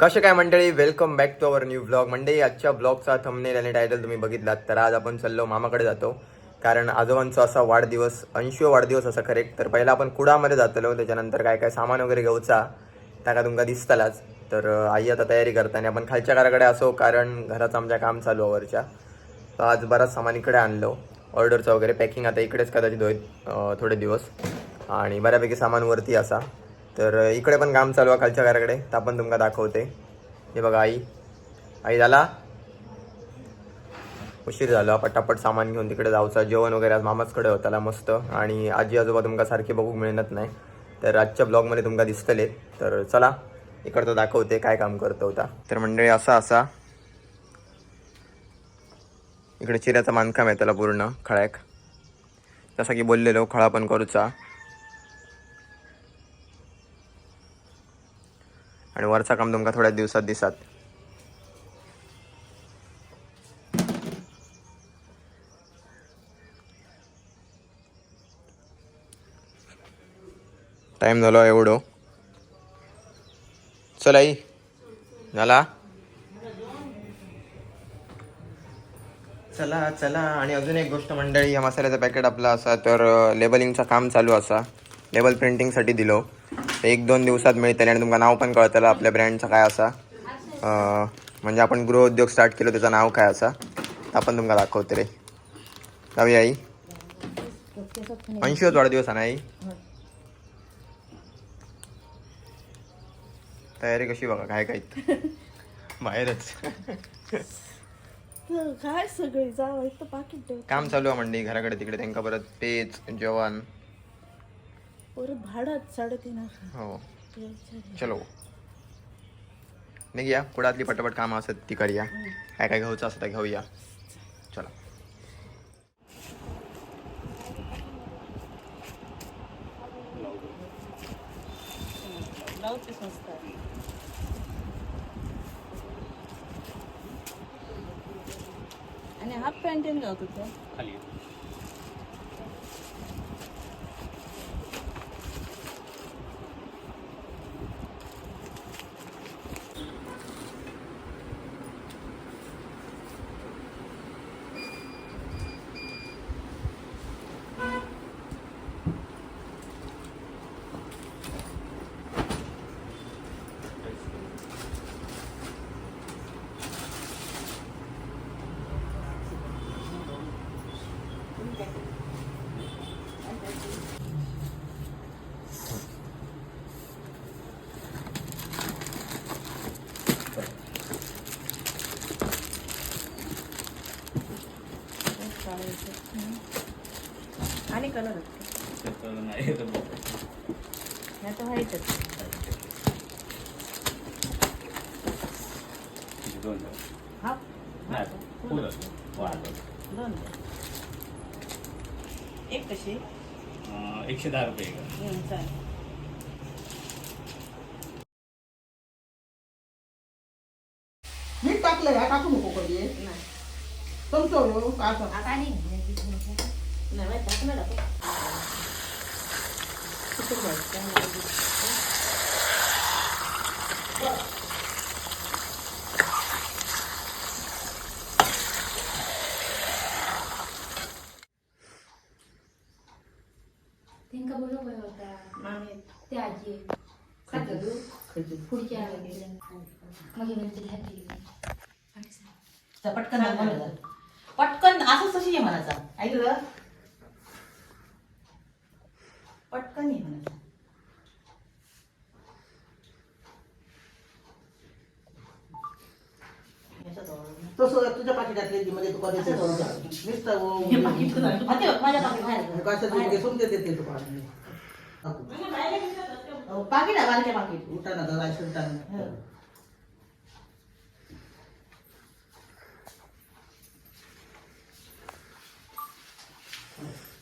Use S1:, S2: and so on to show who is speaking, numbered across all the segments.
S1: कसे काय मंडळी? Welcome back to our new blog मंडळी आजच्या ब्लॉगचा थंबनेल आणि टायटल तुम्ही बघितलात तर आज आपण चाललो मामाकडे जातो. कारण आजोबांचा असा वाढदिवस ऐंशी वाढदिवस असा करेक्ट तर पहिला आपण कुडामध्ये जातलो. त्याच्यानंतर काय काय सामान वगैरे घेऊचा त्या तुमका दिसतालाच. तर आई आता तयारी करताना आपण खालच्या घराकडे असो कारण घराचं आमच्या काम चालू वरच्या. तर आज बराच सामान इकडे आणलो. ऑर्डरचं वगैरे पॅकिंग आता इकडेच कदाचित होईल थोडे दिवस. आणि बऱ्यापैकी सामान वरती असा. तर इकडे पण काम चालू आहे खालच्या घराकडे. तर आपण तुमका दाखवते. हे बघा आई. आई झाला. उशीर झाला. पटापट सामान घेऊन तिकडे जाऊचा. जेवण वगैरे आज मामाचकडे होताला मस्त. आणि आजी आजोबा तुमका सारखे बघूक मिळणार नाही. तर आजच्या ब्लॉगमध्ये तुमका दिसतले. तर चला इकडचं दाखवते काय काम करतो होता तर मंडळी असा असा. इकडे चिऱ्याचं बांधकाम आहे त्याला पूर्ण खळ्याक. जसं की बोललेलो खळा पण करूचा. आणि वरचा काम तुमका थोड्या दिवसात दिसात. टाइम झालो एवढो. चल आई. झाला? चला चला. आणि अजून एक गोष्ट मंडळी या मसाल्याचं पॅकेट आपला असा तर uh, लेबलिंगचं काम चालू असा. लेबल प्रिंटिंगसाठी दिलो. एक दोन दिवसात मिळतले आणि तुमका नाव पण कळतलं आपल्या ब्रँडचं काय असा. म्हणजे आपण गृहउद्योग स्टार्ट केलो त्याचं नाव काय असा. आपण तुमका दाखवते रे. जाऊया आई. ऐंशीच वाढदिवस आहे ना आई? तयारी कशी बघा काय काय? बाहेरच.
S2: काय सगळी जावं पाकिट
S1: काम चालू आहे मंडळी घराकडे तिकडे त्यांना परत पेज जेवण.
S2: परत भाडं साडेतीन हजार.
S1: हो. चलो. निघूया. कुडातली पटापट कामं असत ती करूया. काय काय घ्यायचं असतं घेऊया. चला.
S2: आणि हाफ पॅन्ट गावत होतं आणि कलर ह्या तर व्हाईटच हाफ दोन एक कशी?
S3: एकशे दहा रुपये का
S2: हं, चालेल.
S4: मीठ टाकलं का टाकू नको कधी.
S2: नाही.
S4: चमचवलो का असं
S2: आता आणि नाही माहीत टाकलं ना आपण. किती घ्यायचं?
S5: त्यांका बरोबर होता.
S2: मामी.
S5: ते आजी. खात तू पुढच्या मग म्हणजे घ्यायची
S6: पटकन. पटकन असंच तशी ये म्हणायचा. ऐकलं? पटकन ये म्हणायचा
S4: तसं तुझ्या पाकिटातले ती मध्ये तुका देते
S6: हे पाकीट कसं आहे? हा, ते.
S4: ते देते तुका
S6: पाकीट आहे बारके पाकीट.
S4: उठाना जरा शिरताना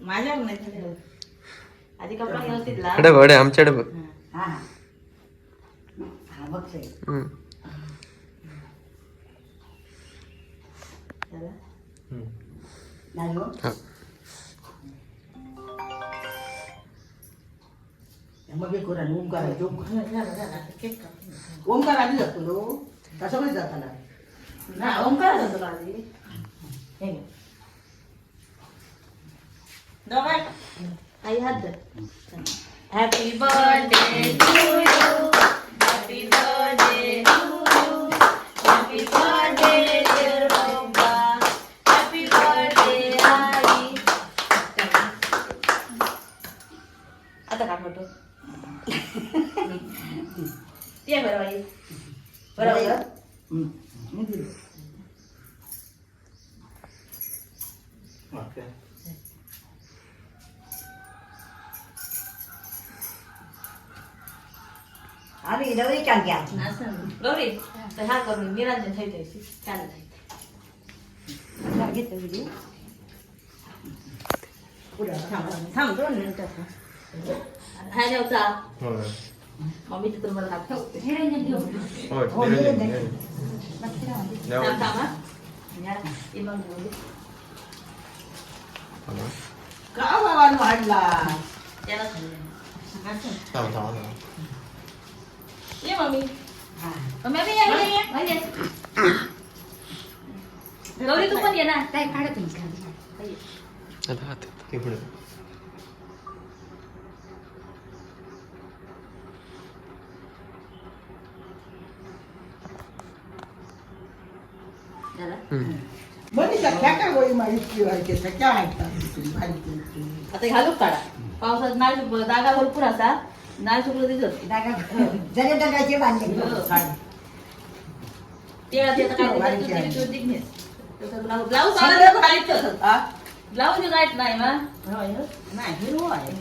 S2: नाही
S5: झाले.
S6: आधी कपडा व्यवस्थित लाव.
S1: इकडे बघ आमच्याकडे बघ
S4: हा हा हा बघ ते.
S1: हम्म.
S6: जरा.
S4: नाही हो
S1: हा.
S4: मग एक करा ओंकार आहे.
S6: झालं, झालं. केक काप.
S4: ओंकार आधी जातो तसं पण जाताना
S6: ना, ओंकार होता तुला आधी. हे घे. आई हात happy birthday to you happy birthday to you happy birthday dear पप्पा हॅपी बर्थडे आई आता का फोटो ये बरं आई बरोबर
S4: आम्ही नवरी छान घ्या
S6: असं गौरी तर हा करून निरांजन ठेवायची चालत आहे
S4: घेतलं व्हिडिओ पुढे
S6: थांब थांब दोन मिनिटं हा जेवचा मम्मी तिथून मला हात ठेवते
S5: निरंजन घेऊ
S4: हो, निरंजन.
S6: थांब थांब हा या, ये मग घेऊन दे.
S4: का बाबांनो वाढला
S6: त्याला सांगूया. असं. ये मम्मी
S4: हा.
S6: मम्मी ये, ये, ये. ये. गौरी तू पण ये ना
S5: काय काढा तुम्ही
S6: झालं?
S4: मनीषा क्या काय गोळी व्हायची ऐकतात माहिती
S6: आता घालूक काढा पावसात नाही सुकलं जागा भरपूर असा नाही सुकलं दिसत
S4: जरी डगाचे बांधले.
S6: तेळा ते आता काय
S4: हो,
S6: ते. तसं ब्लाऊज ब्लाऊज आवडलं
S4: हा?
S6: ब्लाऊज नाही मा
S4: नाही हिरवं आहे.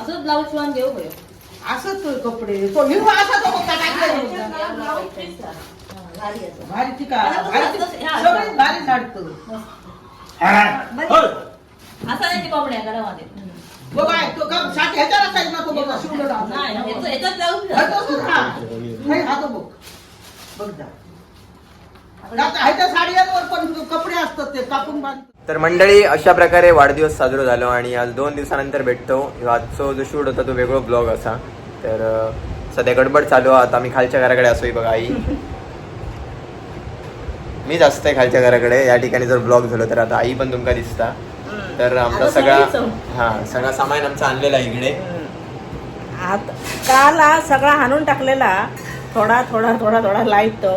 S6: असं ब्लाऊज शिवून देऊ होय
S4: असंच तो कपडे तो हिरवा असा तो होता.
S6: भारी असं.
S4: भारी भारी
S6: हा,
S4: सगळी झाडतो
S6: असा नाही ते कपड्या घरामध्ये
S4: तो ना तो बघ
S6: नाही
S4: हा, हा. नाही, हा. तो बघ. बघ जा. कपडे असतात ते कापून
S1: तर मंडळी अशा प्रकारे वाढदिवस साजरा झालो आणि आज दोन दिवसानंतर भेटतो. ह्यो आजचो जो शूट होता तो वेगळो ब्लॉग असा. तर सध्या गडबड चालू आहे आता आम्ही खालच्या घराकडे असोय बघा आई. मीच असतंय खालच्या घराकडे. या ठिकाणी जर ब्लॉग झालो तर आता आई पण तुमका दिसता. तर आमचा सगळा हा सगळा सामान आमचा आणलेला आहे इकडे.
S2: आता काल हा सगळा हाणून टाकलेला. थोडा थोडा थोडा थोडा लाइट तो.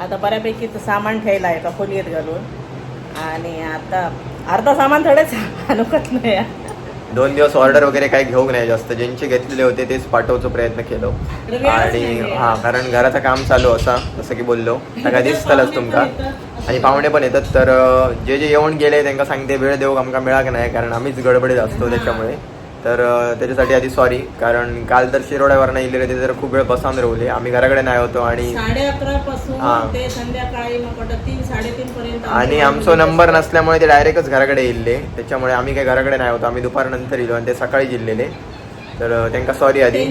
S2: आता बऱ्यापैकी तो सामान ठेवला आहे का खोलीत घालून. आणि आता अर्धा सामान थोडेच हाणूकत नाही.
S1: दोन दिवस ऑर्डर वगैरे काही घेऊ नाही जास्त. ज्यांचे घेतलेले होते तेच पाठवचा प्रयत्न केलो. आणि. हा कारण घराचं काम चालू असा जसं की बोललो. सगळ्या दिसतलच तुमका आणि पाहुणे पण येतात तर जे जे येऊन गेले त्यांना सांगते वेळ देऊ आमका मिळाक नाही? कारण आम्हीच गडबडीत असतो त्याच्यामुळे. तर त्याच्यासाठी आधी सॉरी कारण काल तर शिरोड्यावर नाही इलेले ते तर खूप वेळ बसावून रवले आम्ही घराकडे नाही होतो आणि हा. आणि आमचा नंबर नसल्यामुळे ते डायरेक्टच घराकडे येilले त्याच्यामुळे आम्ही काही घराकडे नाही होतो. आम्ही दुपारनंतर येलो आणि ते सकाळी जिल्लेले तर त्यांना सॉरी आधी.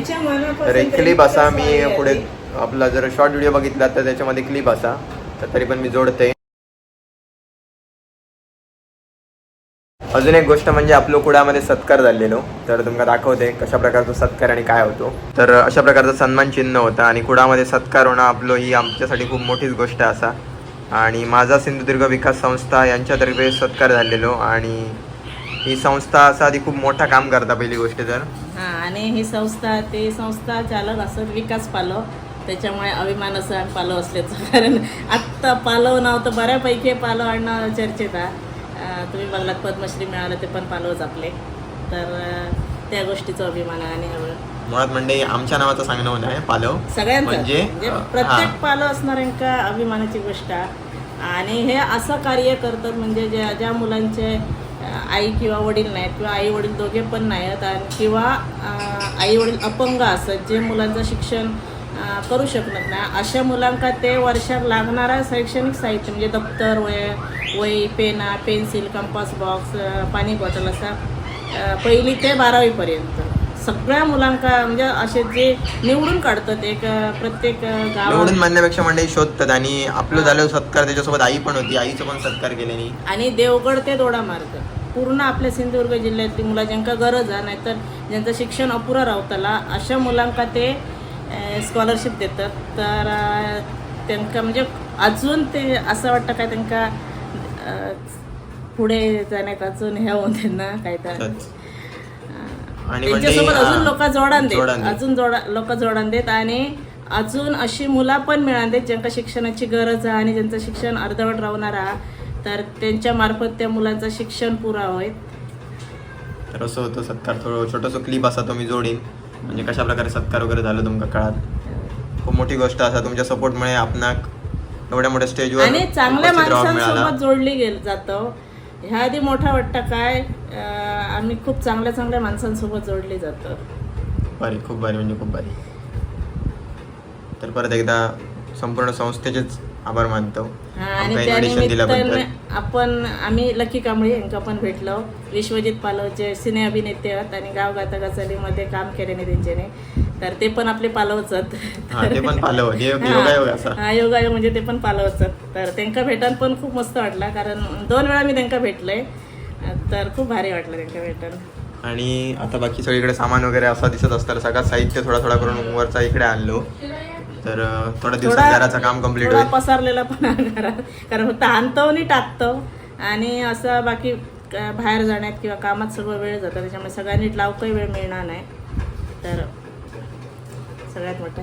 S1: तर एक क्लिप असा मी. पुढे आपला जर शॉर्ट व्हिडिओ बघितला तर त्याच्यामध्ये क्लिप असा. तर तरी पण मी जोडते. अजून एक गोष्ट म्हणजे आपलं कुडामध्ये सत्कार झालेलो. तर तुमका दाखवते कशा प्रकारचा सत्कार आणि काय होतो. तर अशा प्रकारचा सन्मान चिन्ह होता आणि कुडामध्ये सत्कार होणं आपलो ही आमच्यासाठी खूप मोठीच गोष्ट असा. आणि माझा सिंधुदुर्ग विकास संस्था यांच्यातर्फे सत्कार झालेलो आणि ही संस्था असा आधी खूप मोठा काम करता पहिली गोष्ट तर.
S2: आणि ही संस्था ते संस्था चालक असत विकास पालव त्याच्यामुळे अभिमान असं पालव असल्याचं कारण आत्ता पालव नाव तर बऱ्यापैकी पालव आणणं चर्चेत आहे. तुम्ही बघलात पद्मश्री मिळालं ते पण पालवच आपले. तर त्या गोष्टीचा अभिमान आहे आणि हवं
S1: मुळात म्हणजे आमच्या नावाचं सांगणं होणं आहे पालव.
S2: सगळ्यांचं.
S1: म्हणजे,
S2: म्हणजे प्रत्येक
S1: हा.
S2: पालं असणाऱ्यांका अभिमानाची गोष्ट आणि हे असं कार्य करतात म्हणजे ज्या ज्या मुलांचे आई किंवा वडील नाहीत किंवा आई वडील दोघे पण नाहीत आणि किंवा आई वडील अपंग असत जे मुलांचं शिक्षण करू शकत नाही अशा मुलांका ते वर्षात लागणारा शैक्षणिक साहित्य म्हणजे दप्तर वय वही पेना पेन्सिल कंपास बॉक्स पाणी बॉटल असा पहिली ते बारावीपर्यंत सगळ्या मुलांका म्हणजे असे जे निवडून काढतात एक प्रत्येक
S1: निवडून मानण्यापेक्षा मंडळी शोधतात आणि आपलं झालं सत्कार त्याच्यासोबत आई पण होती आईचं पण सत्कार केल्याने.
S2: आणि देवगड ते दोडा मार्ग. पूर्ण आपल्या सिंधुदुर्ग जिल्ह्यातली मुलं ज्यांका गरज आहे नाहीतर ज्यांचं शिक्षण अपुरा रावतला अशा मुलांका ते स्कॉलरशिप देतात. तर अं, त्यांका म्हणजे अजून ते असं वाटतं काय त्यांका अं, पुढे जाण्यात अजून हे होऊन त्यांना काय तर त्यांच्यासोबत अजून लोक जोडान देत. अजून जोडा लोक जोडान देत आणि अजून अशी मुलं पण मिळान देत ज्यांका शिक्षणाची गरज आहे आणि ज्यांचं शिक्षण अर्धवट राहणार आहे. तर त्यांच्या मार्फत त्या मुलांचं शिक्षण पुरा होईल.
S1: तर असं होतं सत्कार थोडं छोटंसं क्लिप असा तो मी जोडीन. म्हणजे कशा प्रकारे सत्कार वगैरे झालं तुमका कळात? खूप मोठी गोष्ट असा तुमच्या सपोर्टमुळे आपणाक एवढ्या मोठ्या स्टेजवर
S2: आणि चांगल्या माणसांसोबत जोडली गेल जातं. ह्या आधी मोठा वाटतं काय आम्ही खूप चांगल्या चांगल्या माणसांसोबत जोडली जातं.
S1: भारी खूप भारी म्हणजे खूप भारी. तर परत एकदा संपूर्ण संस्थेचेच आभार मानतो.
S2: हा, आणि त्या निमित्ताने आपण आम्ही लकी कांबळे यांका पण भेटलो. विश्वजित पालव जे सिने अभिनेते आहेत आणि गाव गाता गचालीमध्ये काम केल्याने त्यांच्याने. तर ते पण आपले पालवच आहेत.
S1: हा
S2: हा.
S1: योगायोग
S2: म्हणजे ते पण पालवच आहेत. तर त्यांका भेटान पण खूप मस्त वाटला कारण दोन वेळा मी त्यांना भेटलंय. तर खूप भारी वाटलं त्यांना भेटून
S1: आणि आता बाकी सगळीकडे सामान वगैरे असा दिसत असतं. सगळं साहित्य थोडा थोडा करून वरचा इकडे आणलो. तर थोड्या दिवसात घराचं काम
S2: कंप्लीट
S1: होईल.
S2: पसरलेला पण घरात. कारण फक्त आणतो आणि टाकतो. आणि असं बाकी बाहेर जाण्यात किंवा कामात सगळं वेळ जातो. त्याच्यामुळे सगळ्यांनी लावकही वेळ मिळणार नाही. तर सगळ्यात मोठं